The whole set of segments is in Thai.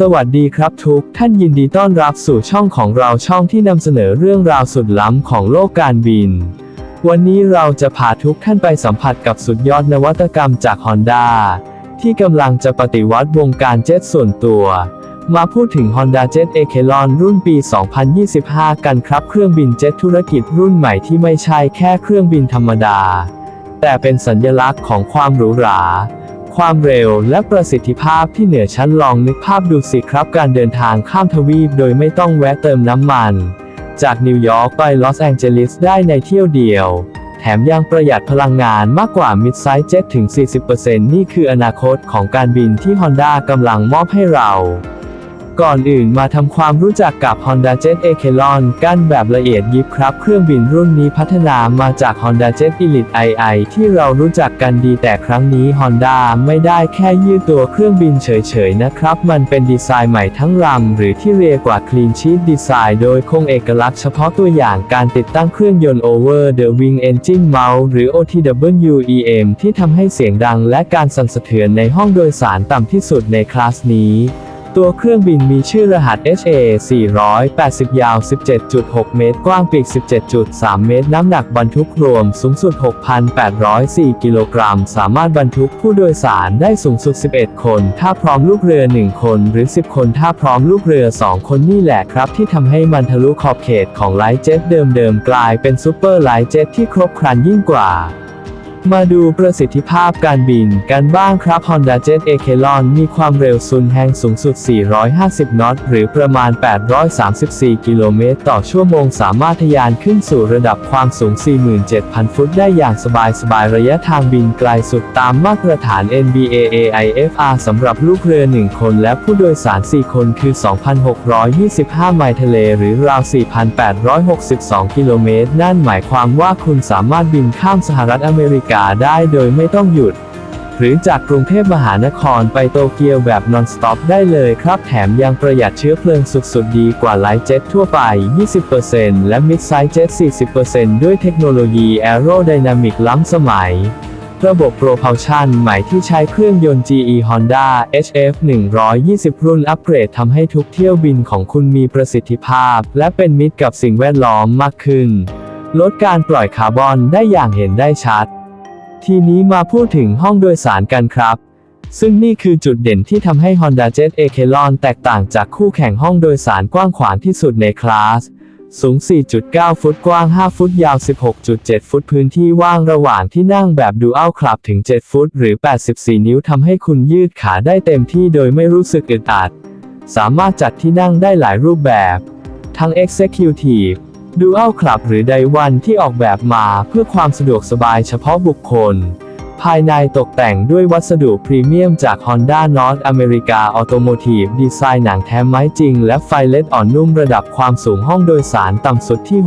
สวัสดีครับทุกท่านยินดีต้อนรับสู่ช่องของเราช่องที่นำเสนอเรื่องราวสุดล้ำของโลกการบิน วันนี้เราจะพาทุกท่านไปสัมผัสกับสุดยอดนวัตกรรมจาก Honda ที่กำลังจะปฏิวัติวงการเจ็ตส่วนตัว มาพูดถึง Honda Jet e c h e l o n รุ่นปี 2025 กันครับเครื่องบินเจ็ตธุรกิจรุ่นใหม่ที่ไม่ใช่แค่เครื่องบินธรรมดา แต่เป็นสัญลักษณ์ของความหรูหรา ความเร็วและประสิทธิภาพที่เหนือชั้นลองนึกภาพดูสิครับการเดินทางข้ามทวีปโดยไม่ต้องแวะเติมน้ำมัน จากนิวยอร์กไปลอสแองเจลิสได้ในเที่ยวเดียว แถมยังประหยัดพลังงานมากกว่ามิดไซส์เจ็ตถึง 40%นี่คืออนาคตของการบินที่ Honda กำลังมอบให้เรา ก่อนอื่นมาทำความรู้จักกับ Honda Jet e c h e l o n กันแบบละเอียดยิบครับ เครื่องบินรุ่นนี้พัฒนามาจาก Honda Jet Elite II ที่เรารู้จักกันดีแต่ครั้งนี้ Honda ไม่ได้แค่ยืดตัวเครื่องบินเฉยๆนะครับ มันเป็นดีไซน์ใหม่ทั้งลำหรือที่เรียกว่า Clean Sheet Design โดยคงเอกลักษณ์เฉพาะตัวอย่างการติดตั้งเครื่องยนต์ Over the Wing Engine Mount หรือ OTWEM ที่ทำให้เสียงดังและการสั่นสะเทือนในห้องโดยสารต่ำที่สุดในคลาสนี้ ตัวเครื่องบินมีชื่อรหัส HA 480 ยาว 17.6 เมตร กว้างปีก 17.3 เมตร น้ำหนักบรรทุกรวมสูงสุด 6,804 กิโลกรัม สามารถบรรทุกผู้โดยสารได้สูงสุด 11 คน ถ้าพร้อมลูกเรือ 1 คน หรือ 10 คน ถ้าพร้อมลูกเรือ 2 คนนี่แหละครับ ที่ทำให้มันทะลุขอบเขตของไลท์เจ็ตเดิมๆ กลายเป็นซูเปอร์ไลท์เจ็ตที่ครบครันยิ่งกว่า มาดูประสิทธิภาพการบินกันบ้างครับ Honda Jet e c h e l o n มีความเร็วซุนแฮงสูงสุด 450 นอต หรือประมาณ 834 กิโลเมตรต่อชั่วโมง สามารถทะยานขึ้นสู่ระดับความสูง 47,000 ฟุตได้อย่างสบายๆระยะทางบินไกลสุดตามมาตรฐาน NBA AIFR สำหรับลูกเรือ 1 คนและผู้โดยสาร 4 คนคือ 2,625 ไมล์ทะเล หรือราว 4,862 กิโลเมตร นั่นหมายความว่าคุณสามารถบินข้ามสหรัฐอเมริกาได้โดยไม่ต้องหยุด หรือจากกรุงเทพมหานครไปโตเกียวแบบนอนสต็อปได้เลยครับ แถมยังประหยัดเชื้อเพลิงสุดๆ ดีกว่าไลท์เจ็ตทั่วไป 20%และมิดไซส์เจ็ต40%ด้วยเทคโนโลยีแอโรไดนามิกล้ำสมัยระบบโปรพัลชันใหม่ที่ใช้เครื่องยนต์ GE Honda HF 120 รุ่นอัปเกรดทำให้ทุกเที่ยวบินของคุณมีประสิทธิภาพ และเป็นมิตรกับสิ่งแวดล้อมมากขึ้น ลดการปล่อยคาร์บอนได้อย่างเห็นได้ชัด ทีนี้มาพูดถึงห้องโดยสารกันครับ ซึ่งนี่คือจุดเด่นที่ทำให้ Honda Jet e c h e l o n แตกต่างจากคู่แข่งห้องโดยสารกว้างขวางที่สุดในคลาส สูง 4.9 ฟุตกว้าง 5 ฟุตยาว 16.7 ฟุตพื้นที่ว่างระหว่างที่นั่งแบบดูอัลคลับถึง 7 ฟุต หรือ 84 นิ้วทำให้คุณยืดขาได้เต็มที่โดยไม่รู้สึกอึดอัด สามารถจัดที่นั่งได้หลายรูปแบบ ทั้ง Executive Dual Club หรือ Day One ที่ออกแบบมาเพื่อความสะดวกสบายเฉพาะบุคคล ภายในตกแต่งด้วยวัสดุพรีเมียมจาก Honda North America Automotive ดีไซน์หนังแท้ไม้จริง และไฟเลดอ่อนนุ่มระดับความสูงห้องโดยสารต่ำสุดที่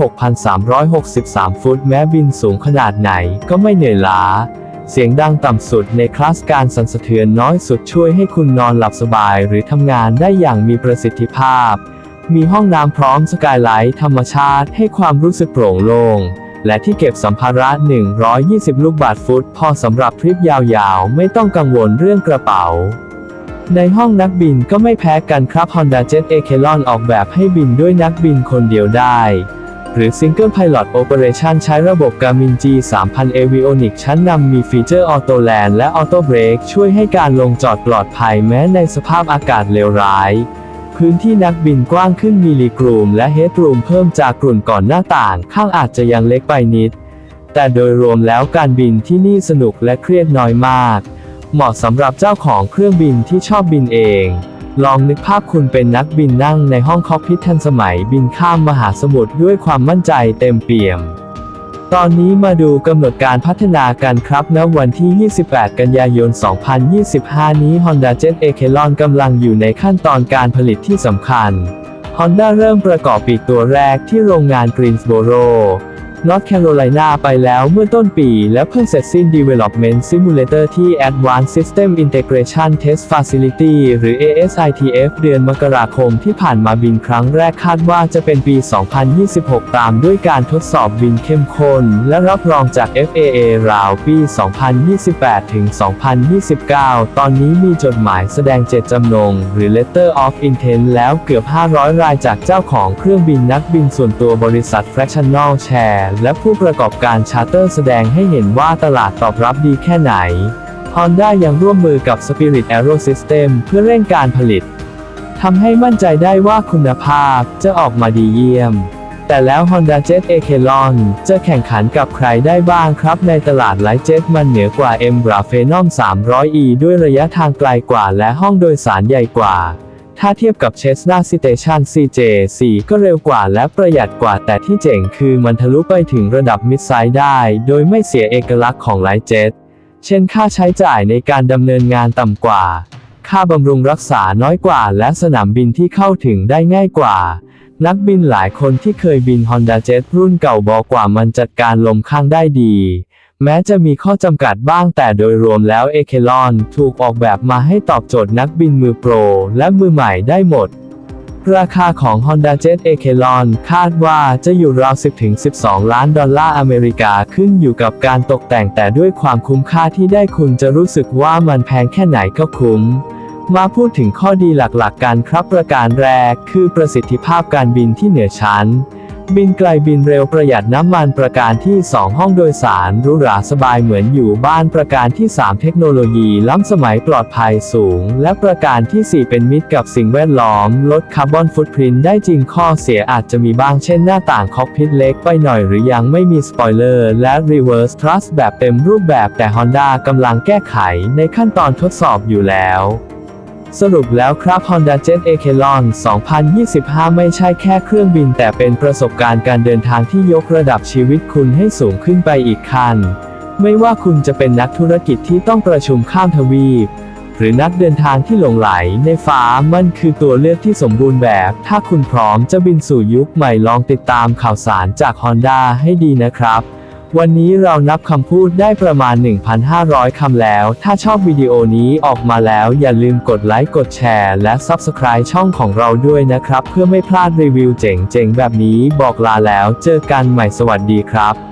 6,363 ฟุต แม้บินสูงขนาดไหนก็ไม่เหนื่อยล้าเสียงดังต่ำสุดในคลาสการสั่นสะเทือนน้อยสุดช่วยให้คุณนอนหลับสบายหรือทำงานได้อย่างมีประสิทธิภาพ มีห้องน้ำพร้อมสกายไลท์ธรรมชาติให้ความรู้สึกโปร่งโล่ง และที่เก็บสัมภาระ 120 ลูกบาทฟุต พอสำหรับทริปยาวๆ ไม่ต้องกังวลเรื่องกระเป๋า ในห้องนักบินก็ไม่แพ้กันครับ Honda Jet e c h e l o n ออกแบบให้บินด้วยนักบินคนเดียวได้ หรือ Single Pilot Operation ใช้ระบบ Garmin G3000 Avionics ชั้นนำมีฟีเจอร์ Auto Land และ Auto Brake ช่วยให้การลงจอดปลอดภัยแม้ในสภาพอากาศเลวร้าย พื้นที่นักบินกว้างขึ้นมีลีกรูมและเฮดรูมเพิ่มจากกลุ่นก่อนหน้าต่าง ข้างอาจจะยังเล็กไปนิด แต่โดยรวมแล้วการบินที่นี่สนุกและเครียดน้อยมาก เหมาะสำหรับเจ้าของเครื่องบินที่ชอบบินเอง ลองนึกภาพคุณเป็นนักบินนั่งในห้องคอกพิททันสมัยบินข้ามมหาสมุทรด้วยความมั่นใจเต็มเปี่ยม ตอนนี้มาดูกำหนดการพัฒนากันครับณวันที่ 28 กันยายน 2025 นี้ Honda Jet e c h e l o n กำลังอยู่ในขั้นตอนการผลิตที่สำคัญ Honda เริ่มประกอบปีกตัวแรกที่โรงงาน Greensboro North Carolina ไปแล้วเมื่อต้นปีและเพิ่งเสร็จสิ้น Development Simulator ที่ Advanced System Integration Test Facility หรือ ASITF เดือนมกราคมที่ผ่านมาบินครั้งแรกคาดว่าจะเป็นปี 2026 ตามด้วยการทดสอบบินเข้มข้นและรับรองจาก FAA ราวปี 2028 ถึง 2029 ตอนนี้มีจดหมายแสดงเจตจำนง หรือ Letter of Intent แล้วเกือบ 500 รายจากเจ้าของเครื่องบินนักบินส่วนตัวบริษัท Fractional Share และผู้ประกอบการชาร์เตอร์แสดงให้เห็นว่าตลาดตอบรับดีแค่ไหน Honda ยังร่วมมือกับ Spirit Aerosystem เพื่อเร่งการผลิตทำให้มั่นใจได้ว่าคุณภาพจะออกมาดีเยี่ยม แต่แล้ว Honda Jet a k e l o n จะแข่งขันกับใครได้บ้างครับ ในตลาดไลท์เจ็ตมันเหนือกว่า M b r a p h e n o m 300e ด้วยระยะทางไกลกว่าและห้องโดยสารใหญ่กว่า ถ้าเทียบกับ Cessna Citation CJ4 ก็เร็วกว่าและประหยัดกว่าแต่ที่เจ๋งคือมันทะลุไปถึงระดับมิดไซด์ได้ โดยไม่เสียเอกลักษณ์ของไลท์เจ็ต เช่นค่าใช้จ่ายในการดำเนินงานต่ำกว่า ค่าบำรุงรักษาน้อยกว่า และสนามบินที่เข้าถึงได้ง่ายกว่า นักบินหลายคนที่เคยบิน Honda Jet รุ่นเก่าบอกว่ามันจัดการลมข้างได้ดี แม้จะมีข้อจำกัดบ้างแต่โดยรวมแล้วเอเคลอนถูกออกแบบมาให้ตอบโจทย์นักบินมือโปร และมือใหม่ได้หมด ราคาของ Honda Jet a k e l o n คาดว่าจะอยู่ราว 10-12 ล้านดอลลาร์อเมริกาขึ้นอยู่กับการตกแต่งแต่ด้วยความคุ้มค่าที่ได้คุณจะรู้สึกว่ามันแพงแค่ไหนก็คุ้มมาพูดถึงข้อดีหลักๆกันครับประการแรก คือประสิทธิภาพการบินที่เหนือชั้น บินไกลบินเร็วประหยัดน้ำมันประการที่ 2 ห้องโดยสารหรูหราสบายเหมือนอยู่บ้านประการที่ 3 เทคโนโลยีล้ำสมัยปลอดภัยสูง และประการทีสี่4 เป็นมิตรกับสิ่งแวดล้อม ลดคาร์บอนฟุตพรินท์ได้จริงข้อเสียอาจจะมีบ้างเช่นหน้าต่างคอกพิทเล็กไปหน่อยหรือยังไม่มีสปอยเลอร์และ Reverse Thrust แบบเต็มรูปแบบแต่ Honda กำลังแก้ไขในขั้นตอนทดสอบอยู่แล้ว สรุปแล้วครับ Honda Jet a k e l o n 2025 ไม่ใช่แค่เครื่องบิน แต่เป็นประสบการณ์การเดินทางที่ยกระดับชีวิตคุณให้สูงขึ้นไปอีกขั้น ไม่ว่าคุณจะเป็นนักธุรกิจที่ต้องประชุมข้ามทวีป หรือนักเดินทางที่หลงไหลในฟ้ามันคือตัวเลือกที่สมบูรณ์แบบ ถ้าคุณพร้อมจะบินสู่ยุคใหม่ลองติดตามข่าวสารจาก Honda ให้ดีนะครับ วันนี้เรานับคำพูดได้ประมาณ 1,500 คำแล้ว ถ้าชอบวิดีโอนี้ออกมาแล้วอย่าลืมกดไลค์ กดแชร์ และ Subscribe ช่องของเราด้วยนะครับ เพื่อไม่พลาดรีวิวเจ๋งๆ แบบนี้บอกลาแล้ว เจอกันใหม่สวัสดีครับ